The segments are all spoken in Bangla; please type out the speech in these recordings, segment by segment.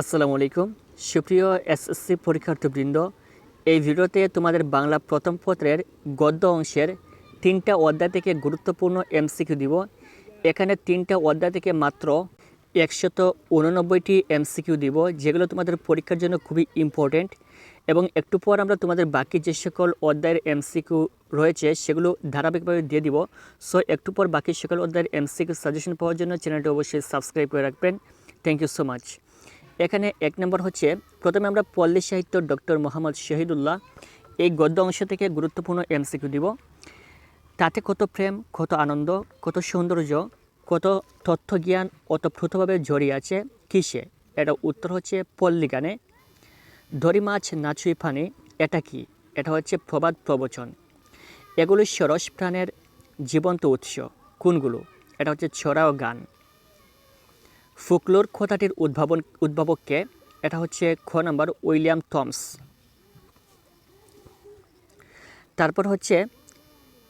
আসসালামু আলাইকুম। সুপ্রিয় এসএসসি পরীক্ষার্থীবৃন্দ, এই ভিডিওতে তোমাদের বাংলা প্রথম পত্রের গদ্য অংশের তিনটা অধ্যায় থেকে গুরুত্বপূর্ণ এমসিকিউ দিব। এখানে তিনটা অধ্যায় থেকে মাত্র একশত উননব্বইটি এমসিকিউ দিব, যেগুলো তোমাদের পরীক্ষার জন্য খুবই ইম্পর্ট্যান্ট এবং একটু পর আমরা তোমাদের বাকি যে সকল অধ্যায়ের এমসিকিউ রয়েছে, সেগুলো ধারাবাহিকভাবে দিয়ে দিব। সো একটু পর বাকি সকল অধ্যায়ের এমসিকিউ সাজেশন পাওয়ার জন্য চ্যানেলটি অবশ্যই সাবস্ক্রাইব করে রাখবেন। থ্যাংক ইউ সো মাচ এখানে এক নম্বর হচ্ছে, প্রথমে আমরা পল্লী সাহিত্য ডক্টর মোহাম্মদ শহীদুল্লাহ এই গদ্য অংশ থেকে গুরুত্বপূর্ণ এমসিকিউ দিব। তাতে কত প্রেম, কত আনন্দ, কত সৌন্দর্য, কত তথ্য জ্ঞান অতপ্রুতভাবে জড়িয়ে আছে কিসে? এটা উত্তর হচ্ছে পল্লী গানে। ধরি মাছ নাচুই ফানি, এটা কি? এটা হচ্ছে প্রবাদ প্রবচন। এগুলো সরস প্রাণের জীবন্ত উৎস। কোনগুলো? এটা হচ্ছে ছড়া ও গান। ফুকলোর কথাটির উদ্ভাবন উদ্ভাবককে এটা হচ্ছে খ নাম্বার উইলিয়াম থমস। তারপর হচ্ছে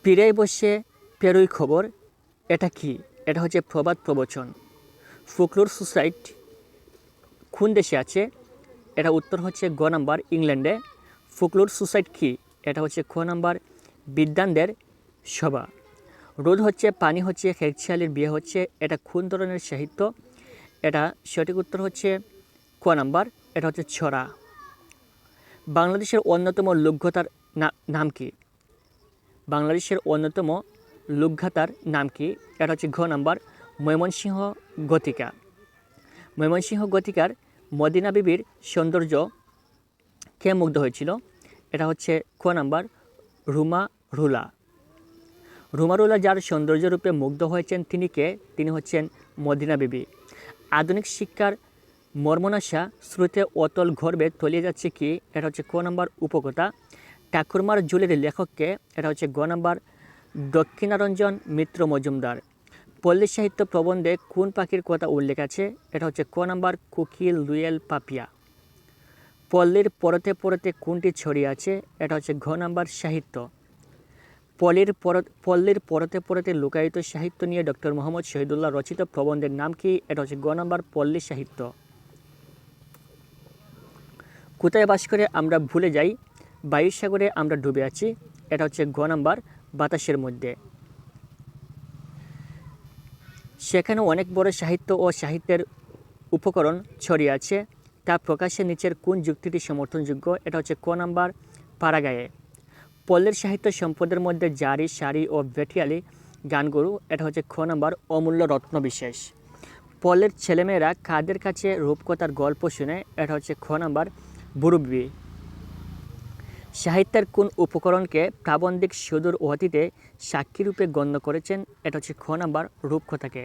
পীড়ায় বসে পেরোই খবর, এটা কি? এটা হচ্ছে প্রবাদ প্রবচন। ফুকলোর সোসাইট কোন দেশে আছে? এটা উত্তর হচ্ছে গ নাম্বার ইংল্যান্ডে। ফুকলোর সোসাইট কি? এটা হচ্ছে খ নাম্বার বিদ্যানদের সভা। রোদ হচ্ছে, পানি হচ্ছে খেকছিয়ালির বিয়ে হচ্ছে, এটা কোন ধরনের সাহিত্য? এটা সঠিক উত্তর হচ্ছে ক নাম্বার, এটা হচ্ছে ছড়া। বাংলাদেশের অন্যতম না- নাম কি? বাংলাদেশের অন্যতম লোকগাথার নাম কি? এটা হচ্ছে ঘ নাম্বার, ময়মনসিংহ গতিকা। ময়মনসিংহ গতিকার মদিনা বিবির সৌন্দর্য কে মুগ্ধ হয়েছিল? এটা হচ্ছে ক নাম্বার, রুমা রুলা। রুমারুলা যার সৌন্দর্য রূপে মুগ্ধ হয়েছেন তিনি কে? তিনি হচ্ছেন মদিনা বিবি। আধুনিক শিক্ষার মর্মনাশা শ্রুতে অতল গর্বে তলিয়ে যাচ্ছে কি? এটা হচ্ছে ক নাম্বার উপকথা। ঠাকুরমার জুলের লেখককে এটা হচ্ছে গ নম্বর দক্ষিণারঞ্জন মিত্র মজুমদার। পল্লী সাহিত্য প্রবন্ধে কোন পাখির কথা উল্লেখ আছে? এটা হচ্ছে ক নাম্বার কুকিল লুয়েল পাপিয়া। পল্লীর পরতে পরতে কোনটি ছড়িয়ে আছে? এটা হচ্ছে ঘ নাম্বার সাহিত্য। পল্লীর পর পল্লীর পরতে পরতে লুকায়িত সাহিত্য নিয়ে ডক্টর মোহাম্মদ শহীদুল্লাহ রচিত প্রবন্ধের নাম কি? এটা হচ্ছে গ নম্বর পল্লী সাহিত্য। কোথায় বাস করে আমরা ভুলে যাই, বায়ুর সাগরে আমরা ডুবে আছি, এটা হচ্ছে গ নম্বর, বাতাসের মধ্যে। সেখানে অনেক বড় সাহিত্য ও সাহিত্যের উপকরণ ছড়িয়ে আছে, তা প্রকাশের নিচের কোন যুক্তিটি সমর্থনযোগ্য? এটা হচ্ছে ক নাম্বার, পাড়াগায়ে। পল্লীর সাহিত্য সম্পদের মধ্যে জারি, সারি ও বেটিয়ালি গানগুরু, এটা হচ্ছে খ নম্বর অমূল্য রত্ন বিশেষ পল্লের ছেলেমেয়েরা কাদের কাছে রূপকথার গল্প শুনে, এটা হচ্ছে খ নম্বর বুরুবি সাহিত্যের কোন উপকরণকে প্রাবন্ধিক সুদূর অতীতে সাক্ষীরূপে গণ্য করেছেন, এটা হচ্ছে খ নম্বর রূপকথাকে।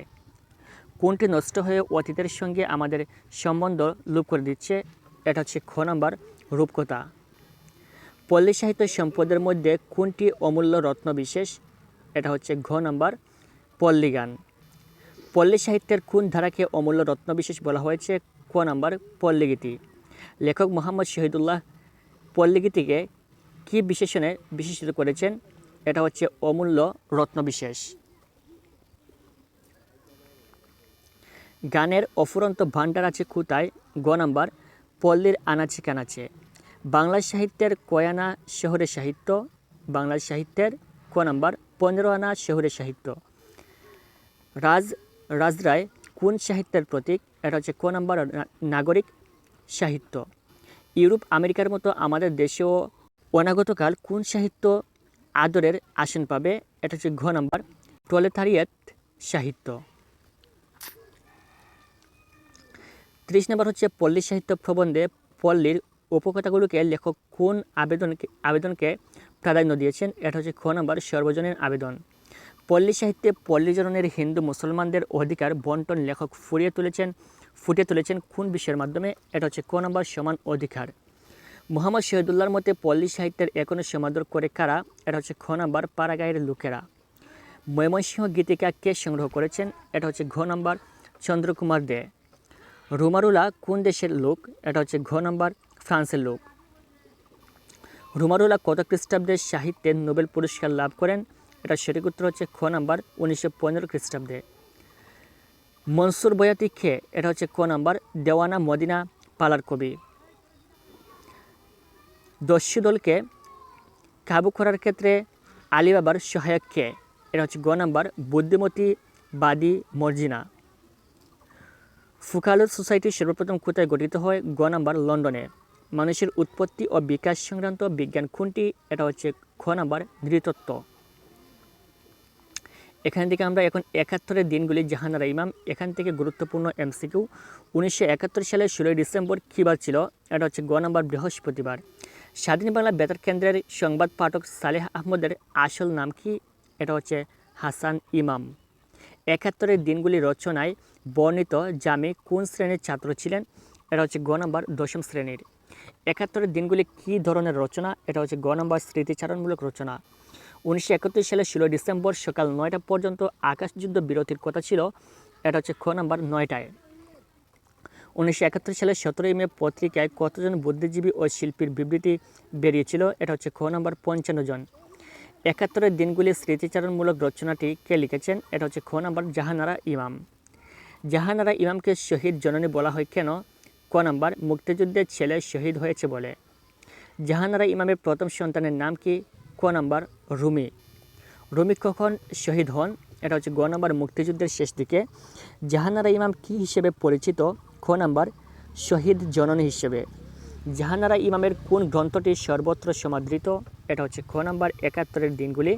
কোনটি নষ্ট হয়ে অতীতের সঙ্গে আমাদের সম্বন্ধ লোপ করে দিচ্ছে, এটা হচ্ছে খ নম্বর রূপকথা। পল্লী সাহিত্য সম্পদের মধ্যে কোনটি অমূল্য রত্ন বিশেষ? এটা হচ্ছে ঘ নাম্বার, পল্লী গান। পল্লী সাহিত্যের কোন ধারাকে অমূল্য রত্ন বিশেষ বলা হয়েছে? ক নাম্বার পল্লীগীতি লেখক মোহাম্মদ শহীদুল্লাহ পল্লীগীতিকে কী বিশেষণে বিশেষিত করেছেন? এটা হচ্ছে অমূল্য রত্ন বিশেষ। গানের অফুরন্ত ভাণ্ডার আছে কোথায়? গ নাম্বার, পল্লীর আনাচে কানাচে। বাংলা সাহিত্যের কয়ানা শহরের সাহিত্য, বাংলা সাহিত্যের ক নাম্বার পনেরো আনা শহরের সাহিত্য। রাজ রাজরায় কোন সাহিত্যের প্রতীক? এটা হচ্ছে ক নাম্বার নাগরিক সাহিত্য। ইউরোপ, আমেরিকার মতো আমাদের দেশেও অনাগতকাল কোন সাহিত্য আদরের আসন পাবে? এটা হচ্ছে ঘ নাম্বার প্রলেতারিয়েত সাহিত্য। ত্রিশ নম্বর হচ্ছে পল্লী সাহিত্য প্রবন্ধে পল্লীর উপকথাগুলোকে লেখক কোন আবেদনকে আবেদনকে প্রাধান্য দিয়েছেন। এটা হচ্ছে খ নম্বর সর্বজনীন আবেদন। পল্লী সাহিত্যে পল্লীজননের হিন্দু মুসলমানদের অধিকার বন্টন লেখক ফুরিয়ে তুলেছেন ফুটিয়ে তুলেছেন কোন বিষয়ের মাধ্যমে। এটা হচ্ছে ক নম্বর সমান অধিকার। মোহাম্মদ শহীদুল্লাহর মতে পল্লী সাহিত্যের এখনও সমাদর করে কারা? এটা হচ্ছে খ নম্বর পাড়াগাঁয়ের লোকেরা। ময়মনসিংহ গীতিকা কে সংগ্রহ করেছেন? এটা হচ্ছে ঘ নম্বর চন্দ্রকুমার দে। রুমারুলা কোন দেশের লোক? এটা হচ্ছে ঘ নম্বর ফ্রান্সের লোক। রুমারুলা কত খ্রিস্টাব্দে সাহিত্যে নোবেল পুরস্কার লাভ করেন? এটা সঠিক উত্তর হচ্ছে খ নাম্বার উনিশশো পনেরো খ্রিস্টাব্দে। মনসুর বয়াতি খে, এটা হচ্ছে ক নাম্বার দেওয়ানা মদিনা পালার কবি। দস্যু দলকে কাবু করার ক্ষেত্রে আলিবাবার সহায়ক কে? এটা হচ্ছে গ নাম্বার বুদ্ধিমতী বাদী মর্জিনা। ফুকালুর সোসাইটি সর্বপ্রথম কোথায় গঠিত হয়? গ নাম্বার লন্ডনে। মানুষের উৎপত্তি ও বিকাশ সংক্রান্ত বিজ্ঞান কোনটি? এটা হচ্ছে খ নাম্বার নৃতত্ত্ব এখান থেকে আমরা এখন একাত্তরের দিনগুলি জাহানারা ইমাম, এখান থেকে গুরুত্বপূর্ণ এমসিকিউ। উনিশশো একাত্তর সালের ষোলোই ডিসেম্বর কী বার ছিল? এটা হচ্ছে গ নম্বর বৃহস্পতিবার। স্বাধীন বাংলা বেতার কেন্দ্রের সংবাদ পাঠক সালেহ আহমদের আসল নাম কি? এটা হচ্ছে হাসান ইমাম। একাত্তরের দিনগুলি রচনায় বর্ণিত জামি কোন শ্রেণির ছাত্র ছিলেন? এটা হচ্ছে গ নম্বর দশম শ্রেণির। একাত্তরের দিনগুলি কী ধরনের রচনা? এটা হচ্ছে গ নম্বর স্মৃতিচারণমূলক রচনা। উনিশশো একাত্তর সালে ষোলো ডিসেম্বর সকাল নয়টা পর্যন্ত আকাশযুদ্ধ বিরতির কথা ছিল। এটা হচ্ছে খ নাম্বার নয়টায়। উনিশশো একাত্তর সালে সতেরোই মে পত্রিকায় কতজন বুদ্ধিজীবী ও শিল্পীর বিবৃতি বেরিয়েছিল? এটা হচ্ছে খ নাম্বার পঞ্চান্ন জন। একাত্তরের দিনগুলি স্মৃতিচারণমূলক রচনাটি কে লিখেছেন? এটা হচ্ছে খ নাম্বার জাহানারা ইমাম। জাহানারা ইমামকে শহীদ জননী বলা হয় কেন? ক নাম্বার, মুক্তিযুদ্ধের ছেলে শহীদ হয়েছে বলে। জাহানারা ইমামের প্রথম সন্তানের নাম কি? ক নাম্বার, রুমি। রুমি কখন শহীদ হন? এটা হচ্ছে গ নম্বর, মুক্তিযুদ্ধের শেষ দিকে। জাহানারা ইমাম কি হিসেবে পরিচিত? খ নম্বর, শহীদ জননী হিসেবে। জাহানারা ইমামের কোন গ্রন্থটি সর্বত্র সমাদৃত? এটা হচ্ছে খ নাম্বার, একাত্তরের দিনগুলি।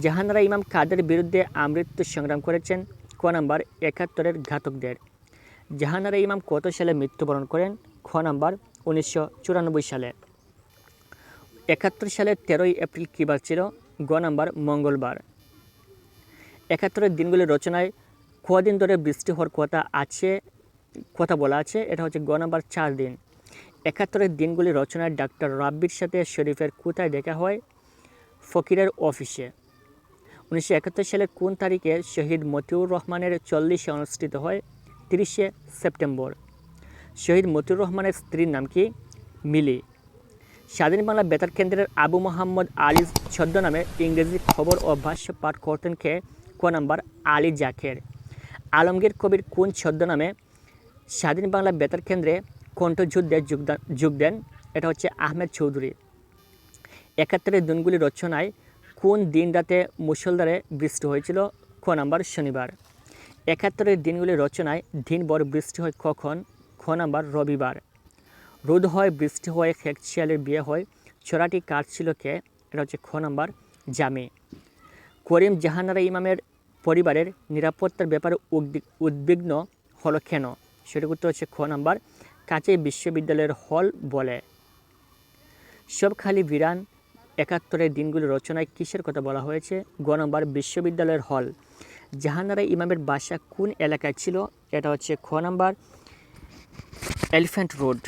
জাহানারা ইমাম কাদের বিরুদ্ধে আমৃত্যু সংগ্রাম করেছেন? ক নাম্বার, একাত্তরের ঘাতকদের। জাহানারা ইমাম কত সালে মৃত্যুবরণ করেন? খ নাম্বার, উনিশশো সালে। একাত্তর সালের তেরোই এপ্রিল কী বার ছিল? গ নাম্বার, মঙ্গলবার। একাত্তরের দিনগুলির রচনায় কদিন ধরে বৃষ্টি হওয়ার কথা আছে, কথা বলা আছে, এটা হচ্ছে গ নাম্বার চার দিন। একাত্তরের দিনগুলি রচনায় ডাক্তার রাব্বির সাথে শরীফের কোথায় দেখা হয়? ফকিরের অফিসে। উনিশশো সালের কোন তারিখে শহীদ মতিউর রহমানের চল্লিশে অনুষ্ঠিত হয়? তিরিশে সেপ্টেম্বর। শহীদ মতিউর রহমানের স্ত্রীর নাম কি? মিলি। স্বাধীন বাংলা বেতার কেন্দ্রের আবু মোহাম্মদ আলী ছদ্মনামে ইংরেজি খবর ও ভাষ্য পাঠ করতেন কে? ক নাম্বার আলী জাকের। আলমগীর কবির কোন ছদ্মনামে স্বাধীন বাংলা বেতার কেন্দ্রে কণ্ঠযুদ্ধে যোগদান যোগ দেন? এটা হচ্ছে আহমেদ চৌধুরী। একাত্তরের দিনগুলি রচনায় কোন দিন রাতে মুসলদারে বৃষ্টি হয়েছিল? ক নাম্বার শনিবার। একাত্তরের দিনগুলি রচনায় দিনভর বৃষ্টি হয় কখন? খ নাম্বার, রবিবার। রোদ হয়, বৃষ্টি হয় খেক শিয়ালের বিয়ে হয়, ছড়াটি কার ছিল কে? এটা হচ্ছে খ নাম্বার, জামে। করিম জাহানারা ইমামের পরিবারের নিরাপত্তার ব্যাপারে উদ্বিগ- উদ্বিগ্ন হলো কেন? সেটার উত্তর হচ্ছে খ নাম্বার কাছেই বিশ্ববিদ্যালয়ের হল বলে। সব খালি বিরান, একাত্তরের দিনগুলি রচনায় কিসের কথা বলা হয়েছে? গ নম্বর, বিশ্ববিদ্যালয়ের হল। জাহানারা ইমামের বাসা কোন এলাকায় ছিল? এটা হচ্ছে খ নাম্বার, এলিফ্যান্ট রোড।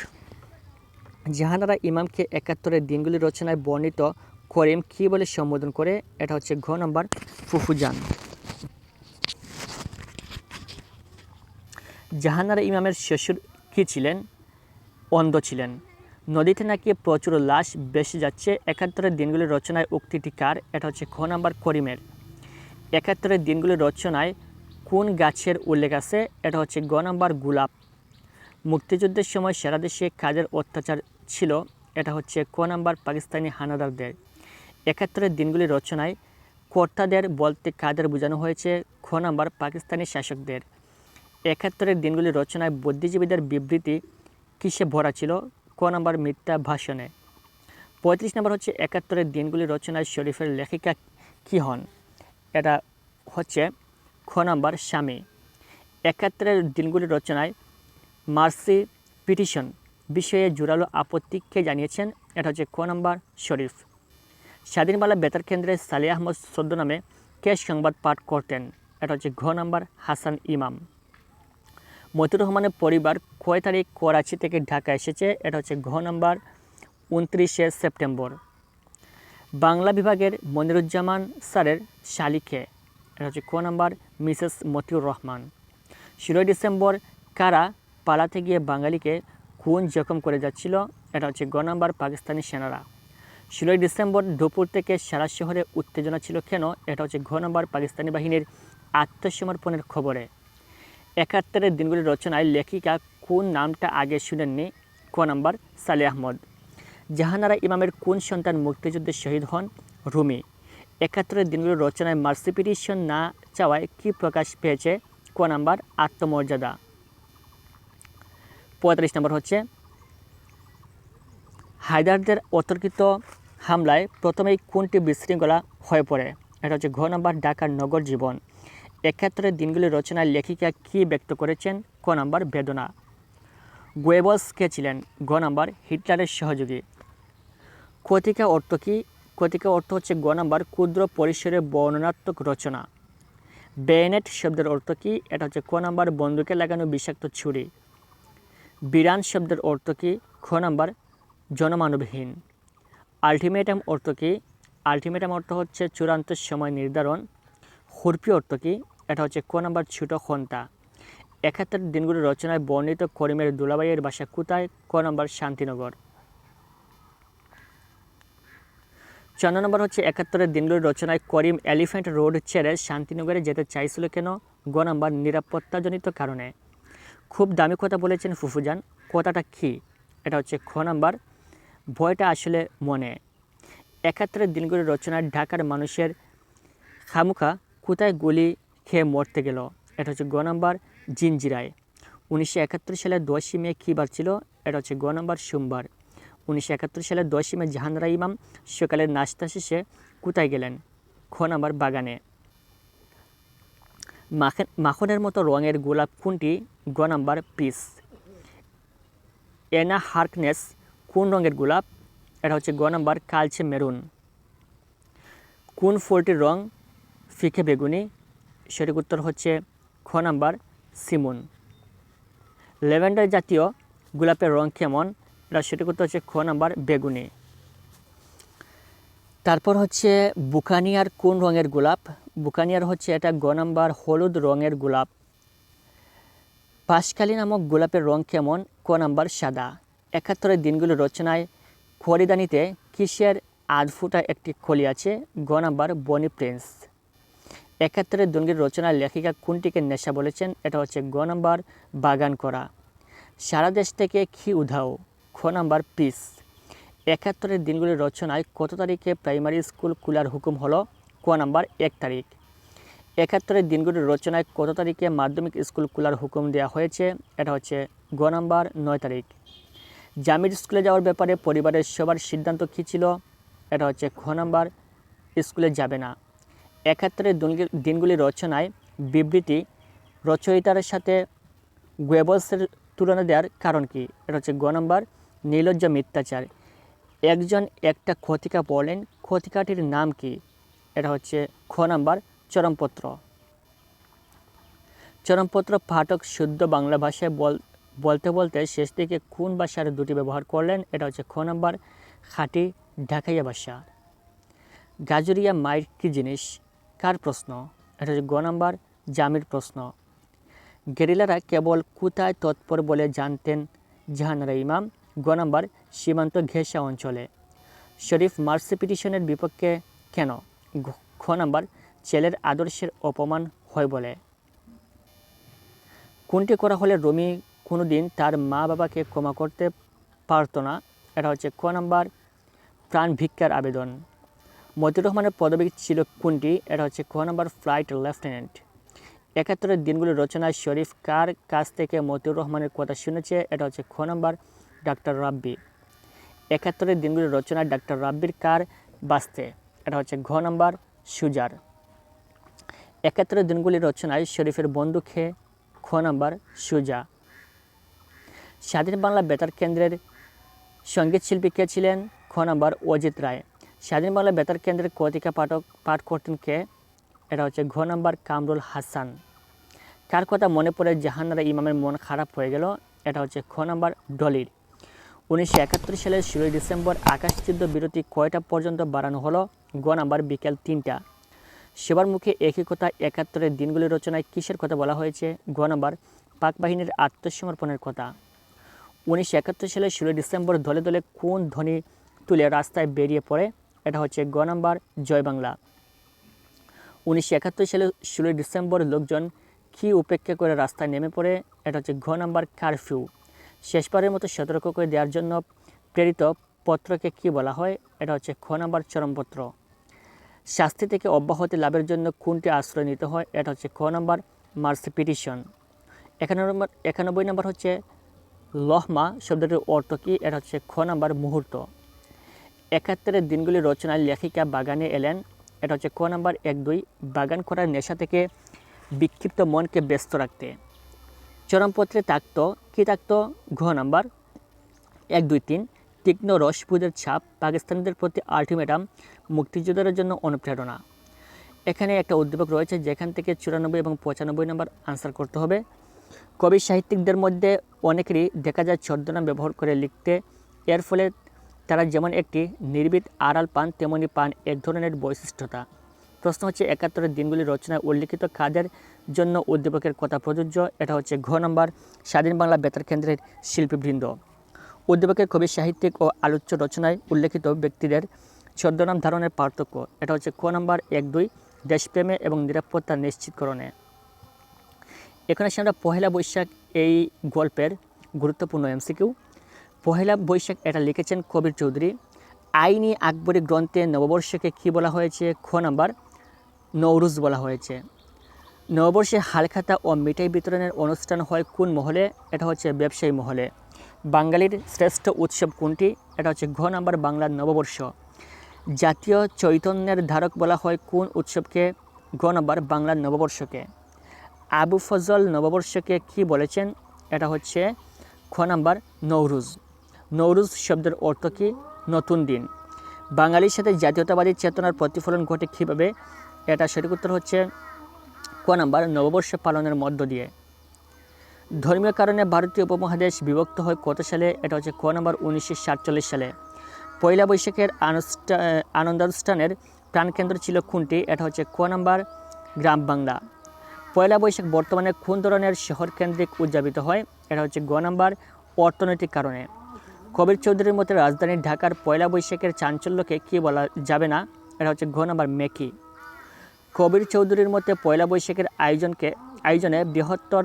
জাহানারা ইমামকে একাত্তরের দিনগুলি রচনায় বর্ণিত করিম কী বলে সম্বোধন করে? এটা হচ্ছে ঘ নম্বর, ফুফুজান। জাহানারা ইমামের শ্বশুর কী ছিলেন? অন্ধ ছিলেন। নদীতে নাকি প্রচুর লাশ বেশি যাচ্ছে। একাত্তরের দিনগুলির রচনায় উক্তিটি কার? এটা হচ্ছে খ নাম্বার, করিমের। একাত্তরের দিনগুলির রচনায় কোন গাছের উল্লেখ আছে? এটা হচ্ছে গ নম্বর গোলাপ। মুক্তিযুদ্ধের সময় সারা দেশে কাজের অত্যাচার ছিল? এটা হচ্ছে ক নাম্বার পাকিস্তানি হানাদারদের। একাত্তরের দিনগুলি রচনায় কর্তাদের বলতে কাদের বোঝানো হয়েছে? খ নম্বর পাকিস্তানি শাসকদের। একাত্তরের দিনগুলির রচনায় বুদ্ধিজীবীদের বিবৃতি কিসে ভরা ছিল? ক নাম্বার মিথ্যা ভাষণে। পঁয়ত্রিশ নম্বর হচ্ছে একাত্তরের দিনগুলি রচনায় শরীফের লেখিকা কী হন? এটা হচ্ছে খ নাম্বার স্বামী। একাত্তরের দিনগুলি রচনায় মার্সি পিটিশন বিষয়ে জোরালো আপত্তিকে জানিয়েছেন। এটা হচ্ছে ক নাম্বার শরীফ। স্বাধীনবালা বেতার কেন্দ্রে সালি আহমদ সদ্য নামে কে সংবাদ পাঠ করতেন। এটা হচ্ছে ঘ নাম্বার হাসান ইমাম। মতিউর রহমানের পরিবার কয় তারিখ করাচি থেকে ঢাকা এসেছে? এটা হচ্ছে ঘ নাম্বার উনত্রিশে সেপ্টেম্বর। বাংলা বিভাগের মনিরুজ্জামান স্যারের শালিকে এটা হচ্ছে ক নাম্বার মিসেস মতিউর রহমান। ষোলোই ডিসেম্বর কারা পালাতে গিয়ে বাঙালিকে খুন জখম করে যাচ্ছিল, এটা হচ্ছে গ নাম্বার পাকিস্তানি সেনারা। ষোলোই ডিসেম্বর দুপুর থেকে সারা শহরে উত্তেজনা ছিল কেন, এটা হচ্ছে ঘ নাম্বার পাকিস্তানি বাহিনীর আত্মসমর্পণের খবরে। একাত্তরের দিনগুলির রচনায় লেখিকা কোন নামটা আগে শুনেননি ক নাম্বার সালে আহমদ। জাহানারা ইমামের কোন সন্তান মুক্তিযুদ্ধে শহীদ হন? রুমি, একাত্তরের দিনগুলোর রচনায় মার্সিপিটিশন না চাওয়ায় কি প্রকাশ পেয়েছে? ক নাম্বার, আত্মমর্যাদা। পঁয়তাল্লিশ নম্বর হচ্ছে, হায়দারদের অতর্কিত হামলায় প্রথমেই কোনটি বিশৃঙ্খলা হয়ে পড়ে? এটা হচ্ছে ঘ নাম্বার, ঢাকার নগর জীবন। একাত্তরের দিনগুলি রচনায় লেখিকা কী ব্যক্ত করেছেন? ক নাম্বার, বেদনা। গোয়েবলস কে ছিলেন? গ নাম্বার, হিটলারের সহযোগী। কতিকা অর্থ কী? কতিকা অর্থ হচ্ছে গ নাম্বার ক্ষুদ্র পরিসরের বর্ণনাত্মক রচনা। বেনেট শব্দের অর্থ কী? এটা হচ্ছে ক নাম্বার বন্দুকে লাগানো বিষাক্ত ছুরি। বিরান শব্দের অর্থ কী? খ নাম্বার জনমানবহীন। আলটিমেটাম অর্থ কী? আলটিমেটাম অর্থ হচ্ছে চূড়ান্ত সময় নির্ধারণ। হুরপি অর্থ কী? এটা হচ্ছে ক নাম্বার ছোট খন্তা। একাত্তর দিনগুলো রচনায় বর্ণিত করিমের দুলাবাইয়ের বাসা কোথায়? ক নম্বর শান্তিনগর। চন্ন নম্বর হচ্ছে একাত্তরের দিনগুলোর রচনায় করিম এলিফ্যান্ট রোড ছেড়ে শান্তিনগরে যেতে চাইছিল কেন? গ নম্বর, নিরাপত্তাজনিত কারণে। খুব দামি কথা বলেছেন ফুফুজান। কথাটা কী? এটা হচ্ছে খ নাম্বার, ভয়টা আসলে মনে। একাত্তরের দিনগুলোর রচনায় ঢাকার মানুষের খামুখা কোথায় গুলি খেয়ে মরতে গেল? এটা হচ্ছে গ নাম্বার, জিনজিরায়। উনিশশো একাত্তর সালে দশই মে কী বার ছিল? এটা হচ্ছে গ নম্বর, সোমবার। উনিশশো একাত্তর সালে দশই মে জাহানরা ইমাম সকালের নাস্তা শেষে কোথায় গেলেন? খ নাম্বার বাগানে। মাখন মাখনের মতো রঙের গোলাপ কোনটি? গ নাম্বার পিস। এনা হার্কনেস কোন রঙের গোলাপ? এটা হচ্ছে গ নাম্বার কালচে মেরুন। কোন ফুলটির রং ফিকে বেগুনি? সঠিক উত্তর হচ্ছে খ নাম্বার সিমুন। ল্যাভেন্ডার জাতীয় গোলাপের রং কেমন? এটা সঠিক উত্তর হচ্ছে খ নাম্বার বেগুনি। তারপর হচ্ছে বুকানিয়ার কোন রঙের গোলাপ? বুকানিয়ার হচ্ছে এটা গ নাম্বার হলুদ রঙের গোলাপ। পাশকালি নামক গোলাপের রং কেমন? ক নাম্বার সাদা। একাত্তরের দিনগুলো রচনায় খরিদানিতে কিসের আধ ফুটা একটি খলি আছে? গ নাম্বার বনি প্রিন্স। একাত্তরের দঙ্গির রচনার লেখিকা কোনটিকে নেশা বলেছেন? এটা হচ্ছে গ নাম্বার বাগান করা। সারা দেশ থেকে খি উধাও। খ নাম্বার পিস। একাত্তরের দিনগুলির রচনায় কত তারিখে প্রাইমারি স্কুল খোলার হুকুম হলো? ক নাম্বার, এক তারিখ। একাত্তরের দিনগুলির রচনায় কত তারিখে মাধ্যমিক স্কুল খোলার হুকুম দেওয়া হয়েছে? এটা হচ্ছে গ নাম্বার, নয় তারিখ। জামির স্কুলে যাওয়ার ব্যাপারে পরিবারের সবার সিদ্ধান্ত কী ছিল? এটা হচ্ছে খ নাম্বার, স্কুলে যাবে না। একাত্তরের দিনগুলি- রচনায় বিবৃতি রচয়িতার সাথে গোয়েবলসের তুলনা দেওয়ার কারণ কি? এটা হচ্ছে গ নম্বর নির্লজ্জ মিথ্যাচার। একজন একটা ক্ষতিকা বলেন ক্ষতিকাটির নাম কি? এটা হচ্ছে খ নাম্বার চরমপত্র। চরমপত্র পাঠক শুদ্ধ বাংলা ভাষায় বল, বলতে বলতে শেষ দিকে কোন ভাষার দুটি ব্যবহার করলেন? এটা হচ্ছে খ নাম্বার খাঁটি ঢাকাইয়া ভাষা। গাজরিয়া মায়ের কী জিনিস? কার প্রশ্ন? এটা হচ্ছে গ নাম্বার জামির প্রশ্ন। গেরিলারা কেবল কোথায় তৎপর বলে জানতেন জাহানারা ইমাম গ নাম্বার, সীমান্ত ঘেঁষা অঞ্চলে। শরীফ মার্সি পিটিশনের বিপক্ষে কেন? খ নাম্বার, ছেলের আদর্শের অপমান হয় বলে। কোনটি করা হলে রমি কোনো দিন তার মা বাবাকে ক্ষমা করতে পারতো না? এটা হচ্ছে ক নাম্বার, প্রাণ ভিক্ষার আবেদন। মতিউর রহমানের পদবী ছিল কোনটি? এটা হচ্ছে ক নাম্বার, ফ্লাইট লেফটেন্যান্ট। একাত্তরের দিনগুলোর রচনায় শরীফ কার কাছ থেকে মতিউর রহমানের কথা শুনেছে? এটা হচ্ছে খ নাম্বার ডাক্তার রাব্বি। একাত্তরের দিনগুলোর রচনায় ডাক্তার রাব্বির কার বাঁচতে এটা হচ্ছে ঘ নাম্বার, সুজার। একাত্তরের দিনগুলির রচনায় শরীফের বন্ধু খেয়ে খ নাম্বার, সুজা। স্বাধীন বাংলা বেতার কেন্দ্রের সংগীত শিল্পী কে ছিলেন? খ নাম্বার, অজিত রায়। স্বাধীন বাংলা বেতার কেন্দ্রের কতিকা পাঠক, পাঠ করতেন কে? এটা হচ্ছে ঘ নাম্বার, কামরুল হাসান। কার কথা মনে পড়ে জাহানারা ইমামের মন খারাপ হয়ে গেল? এটা হচ্ছে খ নাম্বার ডলির উনিশশো একাত্তর সালের ষোলোই ডিসেম্বর আকাশযুদ্ধ বিরতি কয়টা পর্যন্ত বাড়ানো হলো? গ নাম্বার, বিকেল তিনটা। সেবার মুখে একই কথা, একাত্তরের দিনগুলি রচনায় কিসের কথা বলা হয়েছে? গ নাম্বার, পাক বাহিনীর আত্মসমর্পণের কথা। উনিশশো একাত্তর সালের ষোলোই ডিসেম্বর দলে দলে কোন ধ্বনি তুলে রাস্তায় বেরিয়ে পড়ে? এটা হচ্ছে গ নাম্বার, জয় বাংলা। উনিশশো একাত্তর সালে ষোলোই ডিসেম্বর লোকজন কি উপেক্ষা করে রাস্তায় নেমে পড়ে? এটা হচ্ছে ঘ নাম্বার, কারফিউ। শেষবারের মতো সতর্ক করে দেওয়ার জন্য প্রেরিত পত্রকে কি বলা হয়? এটা হচ্ছে খ নাম্বার চরমপত্র। শাস্তি থেকে অব্যাহতি লাভের জন্য কোনটি আশ্রয় নিতে হয়? এটা হচ্ছে খ নাম্বার মার্সি পিটিশন। একানব্বই নম্বর একানব্বই নম্বর হচ্ছে লহমা শব্দটির অর্থ কী? এটা হচ্ছে খ নাম্বার মুহূর্ত। একাত্তরের দিনগুলি রচনায় লেখিকা বাগানে এলেন। এটা হচ্ছে ক নাম্বার এক দুই, বাগান করার নেশা থেকে বিক্ষিপ্ত মনকে ব্যস্ত রাখতে। চরমপত্রে থাকতো কী থাকতো ঘ নাম্বার এক, দুই, তিন। তীক্ষ্ণ রসপুজের ছাপ পাকিস্তানিদের প্রতি আলটিমেটাম মুক্তিযোদ্ধাদের জন্য অনুপ্রেরণা। এখানে একটা উদ্দীপক রয়েছে, যেখান থেকে চুরানব্বই এবং পঁচানব্বই নম্বর আনসার করতে হবে। কবি সাহিত্যিকদের মধ্যে অনেকেরই দেখা যায় ছদ্মনাম ব্যবহার করে লিখতে। এর ফলে তারা যেমন একটি নির্বিদ আড়াল পান, তেমনি পান এক ধরনের বৈশিষ্ট্যতা। প্রশ্ন হচ্ছে, একাত্তরের দিনগুলি রচনায় উল্লিখিত কাজের জন্য উদ্দীপকের কথা প্রযোজ্য। এটা হচ্ছে ঘ নম্বর, স্বাধীন বাংলা বেতার কেন্দ্রের শিল্পীবৃন্দ। উদ্দীপকের কবি, সাহিত্যিক ও আলোচ্য রচনায় উল্লেখিত ব্যক্তিদের ছদ্মনাম ধারণের পার্থক্য। এটা হচ্ছে ক নম্বর, এক দুই, দেশপ্রেমে এবং নিরাপত্তা নিশ্চিতকরণে। এখানে আসে আমরা পহেলা বৈশাখ এই গল্পের গুরুত্বপূর্ণ এমসিকিউ। পহেলা বৈশাখ এটা লিখেছেন কবির চৌধুরী। আইনি আকবরী গ্রন্থে নববর্ষকে কী বলা হয়েছে? খ নাম্বার নৌরুজ বলা হয়েছে। নববর্ষে হালখাতা ও মিঠাই বিতরণের অনুষ্ঠান হয় কোন মহলে? এটা হচ্ছে ব্যবসায়ী মহলে। বাঙালির শ্রেষ্ঠ উৎসব কোনটি? এটা হচ্ছে ঘ নাম্বার বাংলার নববর্ষ। জাতীয় চৈতন্যের ধারক বলা হয় কোন উৎসবকে? গ নাম্বার বাংলার নববর্ষকে। আবু ফজল নববর্ষকে কি বলেছেন? এটা হচ্ছে খ নাম্বার নৌরুজ নৌরুজ শব্দের অর্থ কী? নতুন দিন। বাঙালির সাথে জাতীয়তাবাদী চেতনার প্রতিফলন ঘটে কীভাবে? এটা সঠিক উত্তর হচ্ছে ক নাম্বার নববর্ষ পালনের মধ্য দিয়ে। ধর্মীয় কারণে ভারতীয় উপমহাদেশ বিভক্ত হয় কত সালে? এটা হচ্ছে ক নাম্বার উনিশশো সালে। পয়লা বৈশাখের আনুষ্ঠা আনন্দানুষ্ঠানের প্রাণকেন্দ্র ছিল কোনটি? এটা হচ্ছে ক নাম্বার গ্রাম বাংলা। পয়লা বৈশাখ বর্তমানে কোন ধরনের শহর কেন্দ্রিক উদযাপিত হয়? এটা হচ্ছে গ নাম্বার অর্থনৈতিক কারণে। কবির চৌধুরীর মতে রাজধানী ঢাকার পয়লা বৈশাখের চাঞ্চল্যকে কী বলা যাবে না? এটা হচ্ছে ঘ নাম্বার মেকি। কবির চৌধুরীর মতে পয়লা বৈশাখের আয়োজনকে, আয়োজনে বৃহত্তর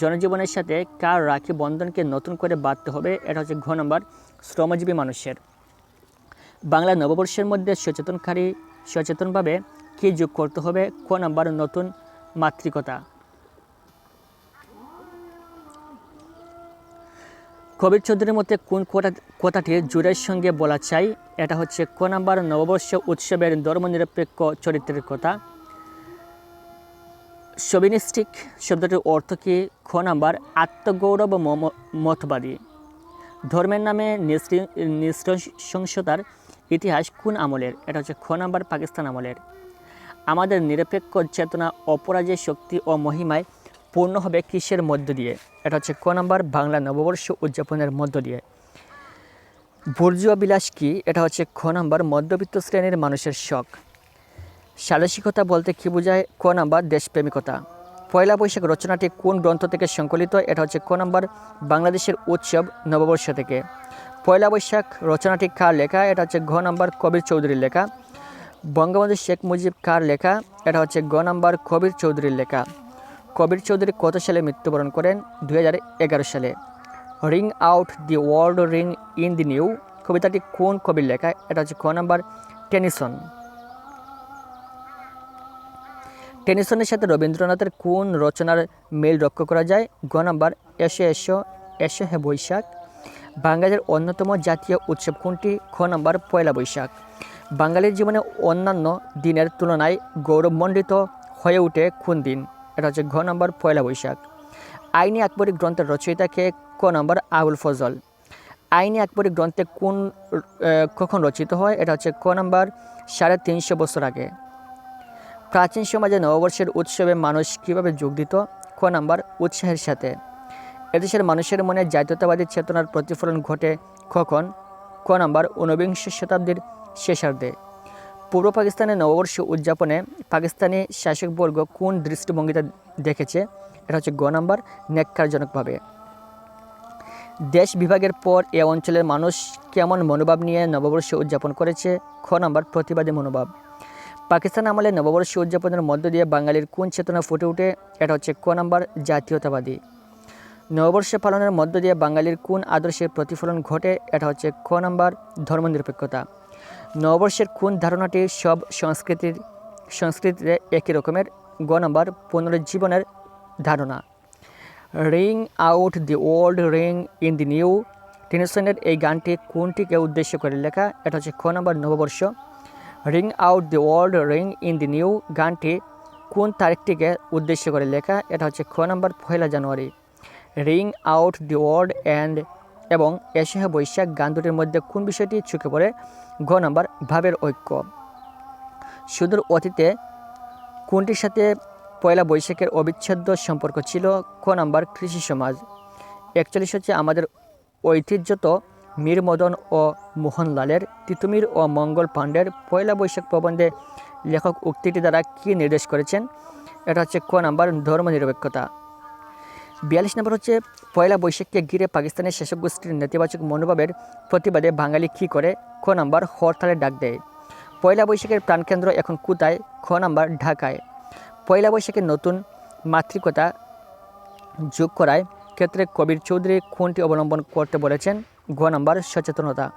জনজীবনের সাথে কার রাখি বন্ধনকে নতুন করে বাঁধতে হবে, এটা হচ্ছে ঘ নম্বর, শ্রমজীবী মানুষের। বাংলা নববর্ষের মধ্যে সচেতনকারী সচেতনভাবে কী যোগ করতে হবে, ক নাম্বার, নতুন মাতৃকতা। কবির চৌধুরীর মতে কোন কথা কথাটি জোরের সঙ্গে বলা চাই, এটা হচ্ছে ক নাম্বার, নববর্ষ উৎসবের ধর্মনিরপেক্ষ চরিত্রের কথা। শবিনিস্টিক শব্দটির অর্থ কি? খ নাম্বার, আত্মগৌরব মতবাদী। ধর্মের নামে নৃশংসতার ইতিহাস কোন আমলের? এটা হচ্ছে খ নাম্বার, পাকিস্তান আমলের। আমাদের নিরপেক্ষ চেতনা, অপরাজেয় শক্তি ও মহিমায় পূর্ণ হবে কিসের মধ্য দিয়ে? এটা হচ্ছে ক নাম্বার, বাংলা নববর্ষ উদযাপনের মধ্য দিয়ে। বুর্জুয়া বিলাস কি? এটা হচ্ছে খ নাম্বার, মধ্যবিত্ত শ্রেণির মানুষের শখ। সাহসিকতা বলতে কী বোঝায়? ক নাম্বার, দেশপ্রেমিকতা। পয়লা বৈশাখ রচনাটি কোন গ্রন্থ থেকে সংকলিত? এটা হচ্ছে ক নাম্বার, বাংলাদেশের উৎসব নববর্ষ থেকে। পয়লা বৈশাখ রচনাটি কার লেখা? এটা হচ্ছে ঘ নাম্বার, কবির চৌধুরীর লেখা। বঙ্গবন্ধু শেখ মুজিব কার লেখা? এটা হচ্ছে গ নাম্বার, কবির চৌধুরীর লেখা। কবির চৌধুরী কত সালে মৃত্যুবরণ করেন? দু হাজার এগারো সালে। Ring out the world ring in the new. কবিতাটি কোন কবির লেখা? এটা হচ্ছে ক নাম্বার, টেনিসন। টেনিসনের সাথে রবীন্দ্রনাথের কোন রচনার মেল লক্ষ্য করা যায়? গ নাম্বার, এসো এসো এসো হে বৈশাখ। বাঙালির অন্যতম জাতীয় উৎসব কোনটি? খ নাম্বার, পয়লা বৈশাখ। বাঙালির জীবনে অন্যান্য দিনের তুলনায় গৌরবমণ্ডিত হয়ে ওঠে কোন দিন? এটা হচ্ছে ঘ নাম্বার, পয়লা বৈশাখ। আইনি আকবরী গ্রন্থের রচয়িতাকে ক নাম্বার, আবুল ফজল। আইনি আকবরী গ্রন্থে কোন কখন রচিত হয়? এটা হচ্ছে ক নাম্বার, সাড়ে তিনশো বছর আগে। প্রাচীন সমাজে নববর্ষের উৎসবে মানুষ কীভাবে যোগ দিত? ক নাম্বার, উৎসাহের সাথে। এদেশের মানুষের মনে জাতীয়তাবাদী চেতনার প্রতিফলন ঘটে কখন? ক নাম্বার, ঊনবিংশ শতাব্দীর শেষার্ধে। পূর্ব পাকিস্তানের নববর্ষ উদযাপনে পাকিস্তানি শাসকবর্গ কোন দৃষ্টিভঙ্গিতে দেখেছে? এটা হচ্ছে গ নাম্বার, ন্যাক্কারজনকভাবে। দেশ বিভাগের পর এ অঞ্চলের মানুষ কেমন মনোভাব নিয়ে নববর্ষ উদযাপন করেছে? খ নাম্বার, প্রতিবাদী মনোভাব। পাকিস্তান আমলে নববর্ষ উদযাপনের মধ্য দিয়ে বাঙালির কোন চেতনা ফুটে ওঠে এটা হচ্ছে ক নম্বর জাতীয়তাবাদী। নববর্ষ পালনের মধ্য দিয়ে বাঙালির কোন আদর্শের প্রতিফলন ঘটে, এটা হচ্ছে ক নম্বর ধর্মনিরপেক্ষতা। নববর্ষের কোন ধারণাটি সব সংস্কৃতির, সংস্কৃতিতে একই রকমের, গ নম্বর পুনরুজ্জীবনের ধারণা। Ring out the old ring in the new টেনিসনের এই গানটি কোনটিকে উদ্দেশ্য করে লেখা, এটা হচ্ছে খ নম্বর নববর্ষ। Ring out the old ring in the new গানটি কোন তারিখটিকে উদ্দেশ্য করে লেখা, এটা হচ্ছে খ number Poila January. Ring out the world and এবং এশিয়া বৈশাখ গান দুটির মধ্যে কোন বিষয়টি চুকে পড়ে, ঘ নাম্বার ভাবের ঐক্য। সুদূর অতীতে কোনটির সাথে পয়লা বৈশাখের অবিচ্ছেদ্য সম্পর্ক ছিল ক নম্বর কৃষি সমাজ। একচল্লিশ হচ্ছে আমাদের ঐতিহ্যত মদন ও মোহনলালের, তিতুমির ও মঙ্গল পাণ্ডের পয়লা বৈশাখ প্রবন্ধে লেখক উক্তিটি দ্বারা কী নির্দেশ করেছেন? এটা হচ্ছে ক নাম্বার ধর্মনিরপেক্ষতা বিয়াল্লিশ নম্বর হচ্ছে, পয়লা বৈশাখকে ঘিরে পাকিস্তানের শাসক গোষ্ঠীর নেতিবাচক মনোভাবের প্রতিবাদে বাঙালি কী করে? খ নাম্বার হরতালের ডাক দেয়। পয়লা বৈশাখের প্রাণকেন্দ্র এখন কোথায়? খ নাম্বার, ঢাকায়। পয়লা বৈশাখের নতুন মাতৃকতা যোগ করায় ক্ষেত্রে কবির চৌধুরী কোনটি অবলম্বন করতে বলেছেন? ঘ নাম্বার সচেতনতা।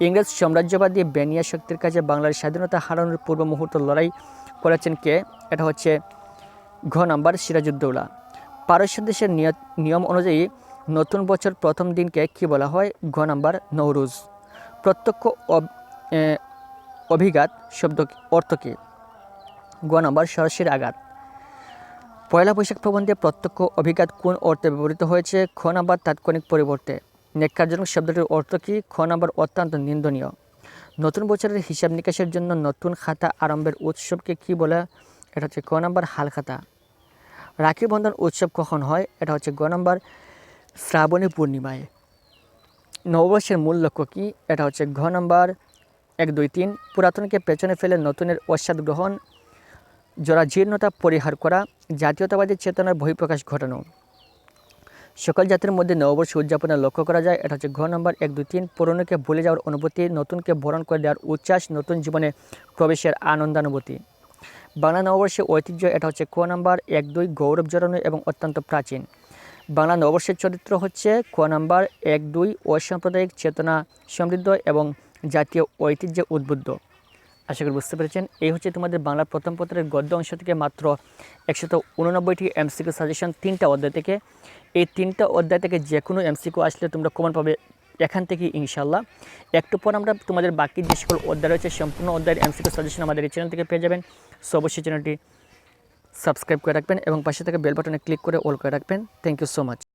ইংরেজ সাম্রাজ্যবাদী বেনিয়া শক্তির কাছে বাংলার স্বাধীনতা হারানোর পূর্ব মুহূর্ত লড়াই করেছেন কে? এটা হচ্ছে ঘ নাম্বার সিরাজউদ্দৌলা। পারস্য দেশের নিয়- নিয়ম অনুযায়ী নতুন বছর প্রথম দিনকে কি বলা হয়? ঘ নাম্বার নৌরুজ প্রত্যক্ষ অভিঘাত শব্দ অর্থ কী? গ নাম্বার সরাসরি আঘাত। পয়লা বৈশাখ প্রবন্ধে প্রত্যক্ষ অভিঘাত কোন অর্থে ব্যবহৃত হয়েছে? খ নাম্বার তাৎক্ষণিক পরিবর্তে। নেককারজনক শব্দটির অর্থ কী? খ নাম্বার, অত্যন্ত নিন্দনীয়। নতুন বছরের হিসাব নিকাশের জন্য নতুন খাতা আরম্ভের উৎসবকে কি বলে? এটা হচ্ছে ক নাম্বার হালখাতা রাখি বন্ধন উৎসব কখন হয়? এটা হচ্ছে গ নম্বর, শ্রাবণী পূর্ণিমায়। নববর্ষের মূল লক্ষ্য কী? এটা হচ্ছে ঘ নাম্বার, এক, দুই, তিন। পুরাতনকে পেছনে ফেলে নতুনের অস্বাদ গ্রহণ, জরাজীর্ণতা পরিহার করা, জাতীয়তাবাদী চেতনার বহিঃপ্রকাশ ঘটানো। সকল জাতির মধ্যে নববর্ষ উদযাপনের লক্ষ্য করা যায়। এটা হচ্ছে ঘ নম্বর, এক, দুই, তিন। পুরনোকে ভুলে যাওয়ার অনুভূতি, নতুনকে বরণ করে দেওয়ার উচ্ছ্বাস, নতুন জীবনে প্রবেশের আনন্দানুভূতি। বাংলা নববর্ষের ঐতিহ্য, এটা হচ্ছে ক নাম্বার, এক, দুই, গৌরব জড়ানো এবং অত্যন্ত প্রাচীন। বাংলা নববর্ষের চরিত্র হচ্ছে ক নাম্বার, এক, দুই, অসাম্প্রদায়িক চেতনা সমৃদ্ধ এবং জাতীয় ঐতিহ্যে উদ্বুদ্ধ। আশা করি বুঝতে পেরেছেন। এই হচ্ছে তোমাদের বাংলা প্রথম পত্রের গদ্য অংশ থেকে মাত্র একশত উননব্বইটি এমসিকিউ সাজেশন তিনটা অধ্যায় থেকে। এই তিনটা অধ্যায় থেকে যে কোনো এমসিকিউ আসলে তোমরা কমন পাবে এখান থেকে ইনশাল্লাহ একটু পর আমরা তোমাদের বাকি যে সকল অধ্যায় রয়েছে, সম্পূর্ণ অধ্যায়ের এমসিকিউ সাজেশন আমাদের এই চ্যানেল থেকে পেয়ে যাবেন। সো অবশ্যই চ্যানেলটি সাবস্ক্রাইব করে রাখবেন এবং পাশে থেকে বেল বাটনে ক্লিক করে অল করে রাখবেন। Thank you so much